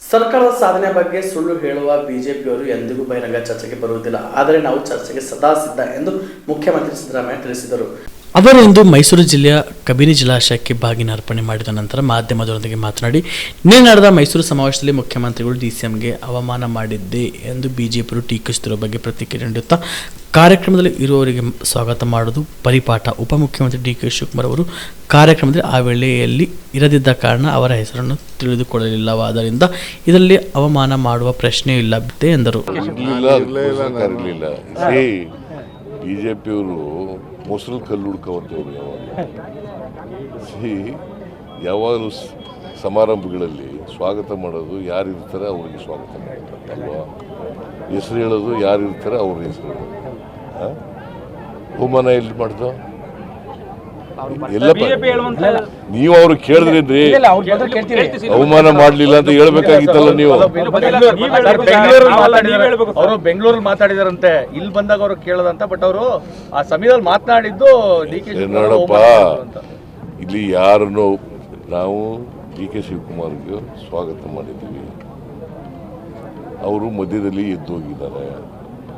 ಸರ್ಕಾರದ ಸಾಧನೆ ಬಗ್ಗೆ ಸುಳ್ಳು ಹೇಳುವ ಬಿಜೆಪಿಯವರು ಎಂದಿಗೂ ಬಹಿರಂಗ ಚರ್ಚೆಗೆ ಬರುವುದಿಲ್ಲ. ಆದರೆ ನಾವು ಚರ್ಚೆಗೆ ಸದಾ ಸಿದ್ಧ ಎಂದು ಮುಖ್ಯಮಂತ್ರಿ ಸಿದ್ದರಾಮಯ್ಯ ತಿಳಿಸಿದರು. ಅವರು ಇಂದು ಮೈಸೂರು ಜಿಲ್ಲೆಯ ಕಬಿನಿ ಜಲಾಶಯಕ್ಕೆ ಬಾಗಿನ ಅರ್ಪಣೆ ಮಾಡಿದ ನಂತರ ಮಾಧ್ಯಮದವರೊಂದಿಗೆ ಮಾತನಾಡಿ ನಿನ್ನೆ ನಡೆದ ಮೈಸೂರು ಸಮಾವೇಶದಲ್ಲಿ ಮುಖ್ಯಮಂತ್ರಿಗಳು ಡಿ ಸಿ ಎಂಗೆ ಅವಮಾನ ಮಾಡಿದ್ದೆ ಎಂದು ಬಿಜೆಪಿಯವರು ಟೀಕಿಸುತ್ತಿರುವ ಬಗ್ಗೆ ಪ್ರತಿಕ್ರಿಯೆ ನೀಡುತ್ತಾ ಕಾರ್ಯಕ್ರಮದಲ್ಲಿ ಇರುವವರಿಗೆ ಸ್ವಾಗತ ಮಾಡುವುದು ಪರಿಪಾಠ. ಉಪಮುಖ್ಯಮಂತ್ರಿ ಡಿ ಕೆ ಶಿವಕುಮಾರ್ ಅವರು ಕಾರ್ಯಕ್ರಮದಲ್ಲಿ ಆ ವೇಳೆಯಲ್ಲಿ ಇರದಿದ್ದ ಕಾರಣ ಅವರ ಹೆಸರನ್ನು ತಿಳಿದುಕೊಳ್ಳಲಿಲ್ಲವಾದ್ದರಿಂದ ಇದರಲ್ಲಿ ಅವಮಾನ ಮಾಡುವ ಪ್ರಶ್ನೆ ಇಲ್ಲದೆ ಎಂದರು. ಇರಲಿಲ್ಲ ಮೊಸರು ಕಲ್ಲು ಹುಡ್ಕೋವಂಥವ್ರು ಯಾವಾಗ ಸಿ, ಯಾವಾಗಲೂ ಸಮಾರಂಭಗಳಲ್ಲಿ ಸ್ವಾಗತ ಮಾಡೋದು ಯಾರು ಇರ್ತಾರೆ ಅವ್ರಿಗೆ ಸ್ವಾಗತ ಮಾಡ್ತಾರೆ, ಅಲ್ವಾ? ಹೆಸರು ಹೇಳೋದು ಯಾರು ಇರ್ತಾರೆ ಅವ್ರ ಹೆಸರು ಹೇಳೋದು. ಹಾಂ ಅವಮಾನ ಎಲ್ಲಿ ಮಾಡ್ದು? ನೀವು ಅವ್ರು ಕೇಳಿದ್ರಿ ಅವಮಾನ ಮಾಡ್ಲಿಲ್ಲ ಅಂತ ಹೇಳ್ಬೇಕಾಗಿತ್ತಲ್ಲ ನೀವು? ಅವರು ಬೆಂಗಳೂರಲ್ಲಿ ಮಾತಾಡಿದಾರಂತೆ. ಇಲ್ಲಿ ಬಂದಾಗ ಅವರು ಕೇಳದಂತ ಬಟ್ ಅವರು ಆ ಸಮಯದಲ್ಲಿ ಮಾತನಾಡಿದ್ದು ಡಿ ಕೆ ಏ ನೋಡಪ್ಪ ಇಲ್ಲಿ ಯಾರನ್ನು ನಾವು ಡಿ ಕೆ ಶಿವಕುಮಾರ್ಗೆ ಸ್ವಾಗತ ಮಾಡಿದ್ದೀವಿ. ಅವರು ಮಧ್ಯದಲ್ಲಿ ಎದ್ದು ಹೋಗಿದ್ದಾರೆ.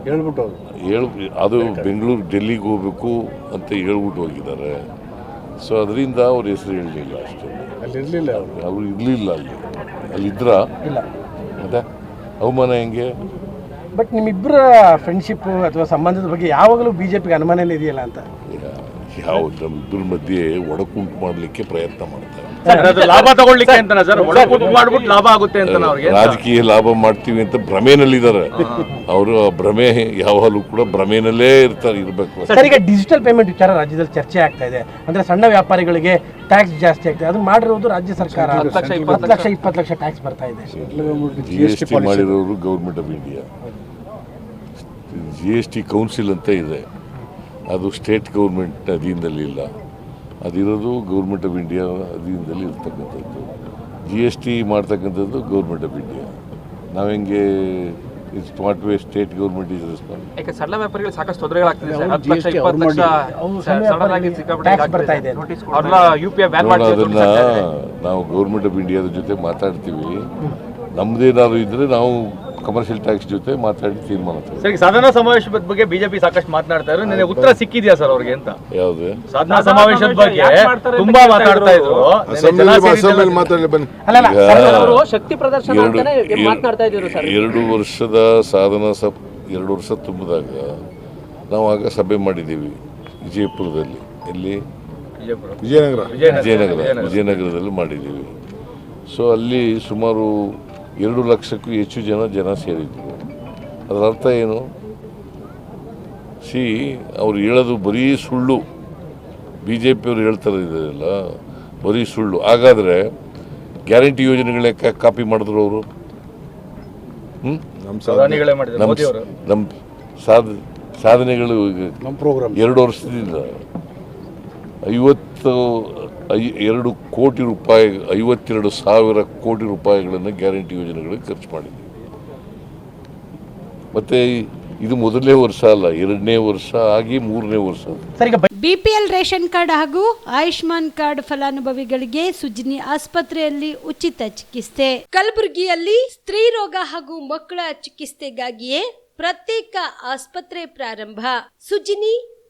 ಹೇಳ್ಬಿಟ್ಟು ಹೇಳ್ ಅದು ಬೆಂಗಳೂರು ಡೆಲ್ಲಿಗೆ ಹೋಗ್ಬೇಕು ಅಂತ ಹೇಳ್ಬಿಟ್ಟು ಹೋಗಿದ್ದಾರೆ. ಸೊ ಅದರಿಂದ ಅವ್ರ ಹೆಸರು ಹೇಳಲಿಲ್ಲ ಅಷ್ಟೇ. ಅಲ್ಲಿ ಇರ್ಲಿಲ್ಲ ಅವ್ರು? ಇರಲಿಲ್ಲ ಅಲ್ಲಿ. ಅಲ್ಲಿದ್ರ? ಇಲ್ಲ. ಮತ್ತೆ? ಅವಮಾನ ಹೆಂಗೆ? ಬಟ್ ನಿಮ್ಮಿಬ್ಬರ ಫ್ರೆಂಡ್ಶಿಪ್ ಅಥವಾ ಸಂಬಂಧದ ಬಗ್ಗೆ ಯಾವಾಗಲೂ ಬಿ ಜೆ ಪಿಗೆ ಅನುಮಾನನೇ ಇದೆಯಲ್ಲ ಅಂತ? ಯಾವ ನಮ್ಮಿಬ್ಬರ ಮಧ್ಯೆ ಒಡಕುಂಟು ಮಾಡಲಿಕ್ಕೆ ಪ್ರಯತ್ನ ಮಾಡ್ತಾರೆ. ಲಾಭ ತಗೊಳ್ಳಿಕ್ಕೆ ಅಂತ ಸರ್? ಮಾಡ್ಬಿಟ್ಟು ಲಾಭ ಆಗುತ್ತೆ ಅಂತ ಅವ್ರಿಗೆ? ರಾಜಕೀಯ ಲಾಭ ಮಾಡ್ತೀವಿ ಅಂತ ಭ್ರಮೆನಲ್ಲಿದ್ದಾರೆ. ಅವರು ಭ್ರಮೆ ಯಾವಾಗಲೂ ಕೂಡ ಭ್ರಮೆನಲ್ಲೇ ಇರ್ತಾರೆ ಇರಬೇಕು. ಸರ್ ಈಗ ಡಿಜಿಟಲ್ ಪೇಮೆಂಟ್ ವಿಚಾರ ರಾಜ್ಯದಲ್ಲಿ ಚರ್ಚೆ ಆಗ್ತಾ ಇದೆ. ಅಂದ್ರೆ ಸಣ್ಣ ವ್ಯಾಪಾರಿಗಳಿಗೆ ಟ್ಯಾಕ್ಸ್ ಜಾಸ್ತಿ ಆಗ್ತದೆ ಅದನ್ನ ಮಾಡಿರೋದು ರಾಜ್ಯ ಸರ್ಕಾರ. ಹತ್ತು ಲಕ್ಷ ಇಪ್ಪತ್ತು ಲಕ್ಷ ಟ್ಯಾಕ್ಸ್ ಬರ್ತಾ ಇದೆ. ಜಿ ಎಸ್ ಟಿ ಮಾಡಿರೋರು government of India G S T council ಅಂತ ಇದೆ. ಅದು ಸ್ಟೇಟ್ ಗೌರ್ಮೆಂಟ್ ಅಧೀನದಲ್ಲಿ ಇಲ್ಲ. ಅದಿರೋದು ಗೌರ್ಮೆಂಟ್ ಆಫ್ ಇಂಡಿಯಾ ಅಧೀನದಲ್ಲಿ ಇರ್ತಕ್ಕಂಥದ್ದು. ಜಿ ಎಸ್ ಟಿ ಮಾಡ್ತಕ್ಕಂಥದ್ದು ಗೌರ್ಮೆಂಟ್ ಆಫ್ ಇಂಡಿಯಾ ನಾವು ಹೆಂಗೆ it's not way state government is response ಯಾಕೆ ಸಣ್ಣ ವ್ಯಾಪಾರಿಗಳು ಸಾಕಷ್ಟು ತೊಂದರೆಗಳಾಗ್ತಿದೆ ಅದನ್ನ ನಾವು ಗೌರ್ಮೆಂಟ್ ಆಫ್ ಇಂಡಿಯಾದ ಜೊತೆ ಮಾತಾಡ್ತೀವಿ. ನಮ್ದೇನಾದ್ರು ಇದ್ರೆ ನಾವು ಕಮರ್ಷಿಯಲ್ ಟ್ಯಾಕ್ಸ್ ಜೊತೆ ಮಾತಾಡಿ ತೀರ್ಮಾನ ತಗೊಳ್ತೀವಿ. ಸರ್ ಈಗ ಸಾಧನಾ ಸಮಾವೇಶದ ಬಗ್ಗೆ ಬಿಜೆಪಿ ಸಾಕಷ್ಟು ಮಾತನಾಡ್ತಾ ಇದ್ರು. ನಿನ್ನೆ ಉತ್ತರ ಸಿಕ್ಕಿದ್ಯಾ ಸರ್ ಅವ್ರಿಗೆ ಅಂತ? ಯಾವ್ದು? ಸಾಧನಾ ಸಮಾವೇಶದ ಬಗ್ಗೆ ತುಂಬಾ ಮಾತಾಡ್ತಾ ಇದ್ರು. ನಿನ್ನೆ ಜನ ಸೇರಿದ್ದೆಲ್ಲ- ಅಲ್ಲ ಅಲ್ಲ ಈಗ ಸರ್, ಅವರು ಶಕ್ತಿ ಪ್ರದರ್ಶನ ಎರಡು ಅಂತಾನೆ ಮಾತನಾಡ್ತಾ ಇದ್ರು ಸರ್. ಎರಡು ವರ್ಷದ ಸಾಧನ ಸಪ್ ಎರಡು ವರ್ಷ ತುಂಬಿದಾಗ ನಾವು ಆಗ ಸಭೆ ಮಾಡಿದ್ದೀವಿ ವಿಜಯಪುರದಲ್ಲಿ. ಎಲ್ಲಿ? ವಿಜಯಪುರ. ವಿಜಯನಗರ. ವಿಜಯನಗರ. ವಿಜಯನಗರದಲ್ಲಿ ಮಾಡಿದ್ದೀವಿ. ಸೊ ಅಲ್ಲಿ ಸುಮಾರು ಎರಡು ಲಕ್ಷಕ್ಕೂ ಹೆಚ್ಚು ಜನ ಜನ ಸೇರಿದ್ರು. ಅದರ ಅರ್ಥ ಏನು? ಸಿ ಅವ್ರು ಹೇಳೋದು ಬರೀ ಸುಳ್ಳು. ಬಿ ಜೆ ಪಿಯವರು ಹೇಳ್ತಾರೆ ಇದೆಲ್ಲ ಬರೀ ಸುಳ್ಳು. ಹಾಗಾದರೆ ಗ್ಯಾರಂಟಿ ಯೋಜನೆಗಳೇ ಕಾಪಿ ಮಾಡಿದ್ರು ಅವರು? ನಮ್ಮ ಸಾಧ ಸಾಧನೆಗಳು ಎರಡು ವರ್ಷದಿಂದ ಐವತ್ತು ಐ ಎರಡು ಕೋಟಿ ರೂಪಾಯಿ ಐವತ್ತೆರಡು ಸಾವಿರ ಕೋಟಿ ರೂಪಾಯಿಗಳನ್ನು ಗ್ಯಾರಂಟಿ ಯೋಜನೆಗಳಿಗೆ ಖರ್ಚು ಮಾಡಿದ್ದೀವಿ ಮತ್ತೆ ಇದು ಮೊದಲನೇ ವರ್ಷ ಅಲ್ಲ ಎರಡನೇ ವರ್ಷ ಆಗಿ ಮೂರನೇ ವರ್ಷ. ಬಿಪಿಎಲ್ ರೇಷನ್ ಕಾರ್ಡ್ ಹಾಗೂ ಆಯುಷ್ಮಾನ್ ಕಾರ್ಡ್ ಫಲಾನುಭವಿಗಳಿಗೆ ಸುಜಿನಿ ಆಸ್ಪತ್ರೆಯಲ್ಲಿ ಉಚಿತ ಚಿಕಿತ್ಸೆ. ಕಲಬುರಗಿಯಲ್ಲಿ ಸ್ತ್ರೀ ರೋಗ ಹಾಗೂ ಮಕ್ಕಳ ಚಿಕಿತ್ಸೆಗಾಗಿಯೇ ಪ್ರತ್ಯೇಕ ಆಸ್ಪತ್ರೆ ಪ್ರಾರಂಭ. ಸುಜಿನಿ